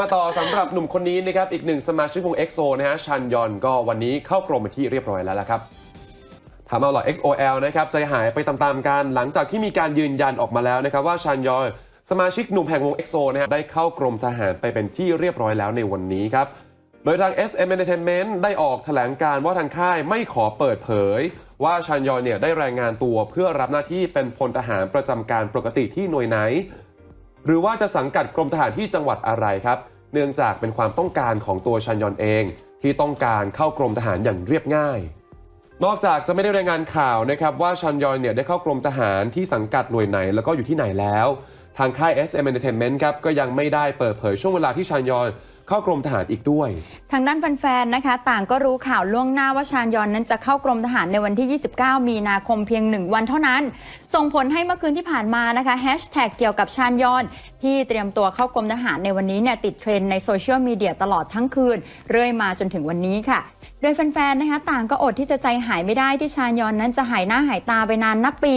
มาต่อสำหรับหนุ่มคนนี้นะครับ อีกหนึ่งสมาชิกวง EXO นะฮะชันยอนก็วันนี้เข้ากรมเป็นที่เรียบร้อยแล้วละครับทำเอาเหล่อ XOL นะครับใจหายไปตามๆกันหลังจากที่มีการยืนยันออกมาแล้วนะครับว่าชันยอนสมาชิกหนุ่มแห่งวง EXO นะฮะได้เข้ากรมทหารไปเป็นที่เรียบร้อยแล้วในวันนี้ครับ โดยทาง SM Entertainment ได้ออกแถลงการว่าทางค่ายไม่ขอเปิดเผย ว่าชันยอนเนี่ยได้รายงานตัวเพื่อรับหน้าที่เป็นพลทหารประจำการปกติที่หน่วยไหน หรือว่าจะสังกัดกรมทหารที่จังหวัดอะไรครับ เนื่องจากเป็นความต้องการของตัวชันยอนเอง ที่ต้องการเข้ากรมทหารอย่างเรียบง่าย นอกจากจะไม่ได้รายงานข่าวนะครับว่าชันยอนเนี่ยได้เข้ากรมทหารที่สังกัดหน่วยไหนแล้วก็อยู่ที่ไหนแล้ว ทางค่าย SM Entertainment ครับก็ยังไม่ได้เปิดเผยช่วงเวลาที่ชันยอนเข้ากรมทหารอีกด้วย ทางด้านแฟนๆนะคะ ต่างก็รู้ข่าวล่วงหน้าว่าชานยอนนั้นจะเข้ากรมทหารในวันที่ 29 มีนาคมเพียง 1 วันเท่านั้น ส่งผลให้เมื่อคืนที่ผ่านมานะคะแฮชแท็กเกี่ยวกับชานยอน ที่เตรียมตัวเข้ากรมทหารในวันนี้เนี่ยติดเทรนในโซเชียลมีเดียตลอดทั้งคืน เรื่อยมาจนถึงวันนี้ค่ะ โดยแฟนๆนะคะต่างก็อดที่จะใจหายไม่ได้ที่ชานยอนนั้นจะหายหน้าหายตาไปนานนับปี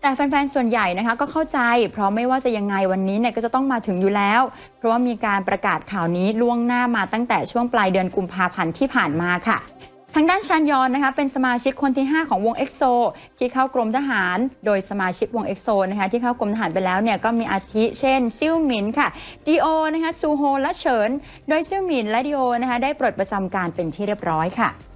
แต่แฟนๆส่วนใหญ่นะคะก็เข้าใจ เพราะไม่ว่าจะยังไงวันนี้เนี่ยก็จะต้องมาถึงอยู่แล้ว เพราะว่ามีการประกาศข่าวนี้ล่วงหน้ามาตั้งแต่ช่วงปลายเดือนกุมภาพันธ์ที่ผ่านมาค่ะ ทางด้านชานยอนนะคะเป็นสมาชิกคนที่ 5 ของวง EXO ที่เข้ากรมทหาร โดยสมาชิกวง EXO นะคะที่เข้ากรมทหารไปแล้วเนี่ยก็มีอาทิเช่น ซิ่วหมินค่ะดีโอนะคะซูโฮและเฉิน โดยซิ่วหมินและดีโอนะคะได้ปลดประจำการเป็นที่เรียบร้อยค่ะ